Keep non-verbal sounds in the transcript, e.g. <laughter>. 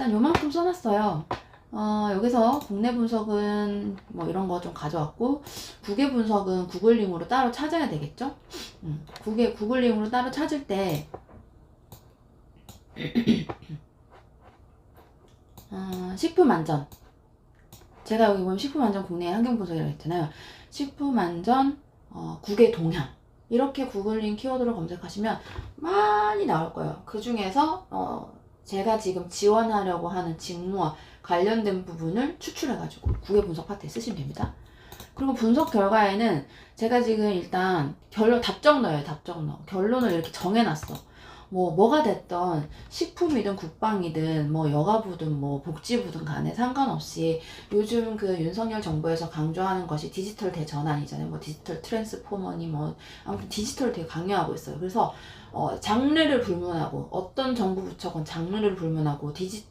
일단 요만큼 써놨어요. 어, 여기서 국내 분석은 뭐 이런 거 좀 가져왔고 국외 분석은 구글링으로 따로 찾아야 되겠죠? 음, 국외 구글링으로 따로 찾을 때 <clears throat> 어, 식품 안전 제가 여기 보면 식품 안전 국내 환경 분석이라고 했잖아요. 식품 안전 어, 국외 동향 이렇게 구글링 키워드로 검색하시면 많이 나올 거예요. 그 중에서 어, 제가 지금 지원하려고 하는 직무와 관련된 부분을 추출해가지고 국외 분석 파트에 쓰시면 됩니다. 그리고 분석 결과에는 제가 지금 일단 결론 답정 넣어요. 답정 넣어. 결론을 이렇게 정해놨어. 뭐 뭐가 됐던 식품이든 국방이든 뭐 여가부든 뭐 복지부든 간에 상관없이 요즘 그 윤석열 정부에서 강조하는 것이 디지털 대전환이잖아요. 뭐 디지털 트랜스포머니 뭐 아무튼 디지털을 되게 강요하고 있어요. 그래서 어, 장르를 불문하고 어떤 정부 부처건 장르를 불문하고 디지털